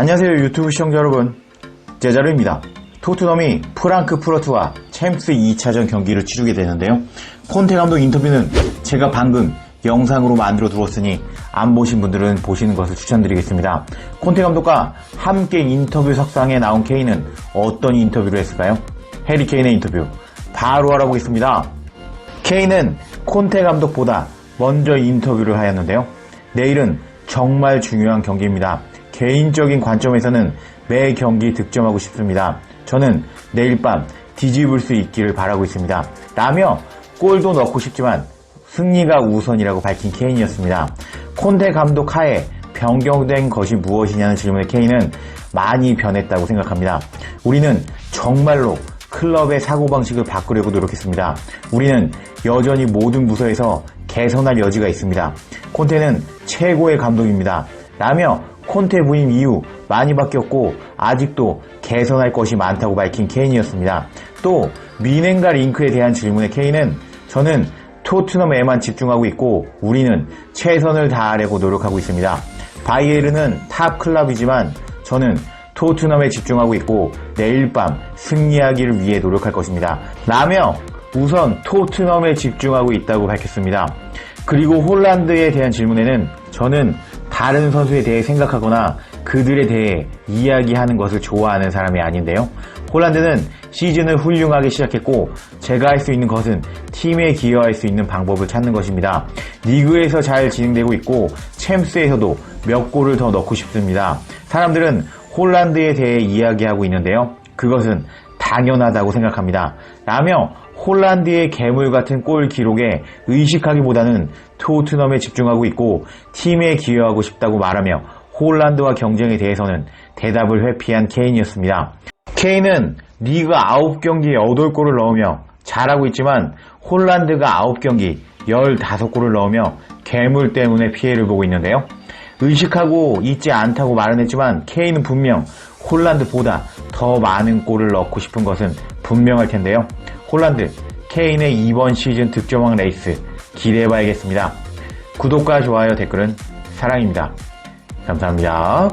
안녕하세요 유튜브 시청자 여러분. 제자루입니다. 토트넘이 프랑크푸르트와 챔스 2차전 경기를 치르게 되는데요. 콘테 감독 인터뷰는 제가 방금 영상으로 만들어 두었으니 안 보신 분들은 보시는 것을 추천드리겠습니다. 콘테 감독과 함께 인터뷰 석상에 나온 케인은 어떤 인터뷰를 했을까요? 해리 케인의 인터뷰 바로 알아보겠습니다. 케인은 콘테 감독보다 먼저 인터뷰를 하였는데요. 내일은 정말 중요한 경기입니다. 개인적인 관점에서는 매 경기 득점하고 싶습니다. 저는 내일 밤 뒤집을 수 있기를 바라고 있습니다. 라며 골도 넣고 싶지만 승리가 우선이라고 밝힌 케인이었습니다. 콘테 감독 하에 변경된 것이 무엇이냐는 질문에 케인은 많이 변했다고 생각합니다. 우리는 정말로 클럽의 사고방식을 바꾸려고 노력했습니다. 우리는 여전히 모든 부서에서 개선할 여지가 있습니다. 콘테는 최고의 감독입니다. 라며 콘테 부임 이후 많이 바뀌었고 아직도 개선할 것이 많다고 밝힌 케인이었습니다. 또 미넨과 링크에 대한 질문에 케인은 저는 토트넘에만 집중하고 있고 우리는 최선을 다하려고 노력하고 있습니다. 바이에른은 탑 클럽이지만 저는 토트넘에 집중하고 있고 내일 밤 승리하기를 위해 노력할 것입니다. 라며 우선 토트넘에 집중하고 있다고 밝혔습니다. 그리고 홀란드에 대한 질문에는 저는 다른 선수에 대해 생각하거나 그들에 대해 이야기하는 것을 좋아하는 사람이 아닌데요. 홀란드는 시즌을 훌륭하게 시작했고 제가 할 수 있는 것은 팀에 기여할 수 있는 방법을 찾는 것입니다. 리그에서 잘 진행되고 있고 챔스에서도 몇 골을 더 넣고 싶습니다. 사람들은 홀란드에 대해 이야기하고 있는데요. 그것은 당연하다고 생각합니다. 라며 홀란드의 괴물 같은 골 기록에 의식하기보다는 토트넘에 집중하고 있고 팀에 기여하고 싶다고 말하며 홀란드와 경쟁에 대해서는 대답을 회피한 케인이었습니다. 케인은 리그 9경기에 8골을 넣으며 잘하고 있지만 홀란드가 9경기 15골을 넣으며 괴물 때문에 피해를 보고 있는데요. 의식하고 있지 않다고 말은 했지만 케인은 분명 홀란드보다 더 많은 골을 넣고 싶은 것은 분명할 텐데요. 홀란드, 케인의 이번 시즌 득점왕 레이스 기대해봐야겠습니다. 구독과 좋아요, 댓글은 사랑입니다. 감사합니다.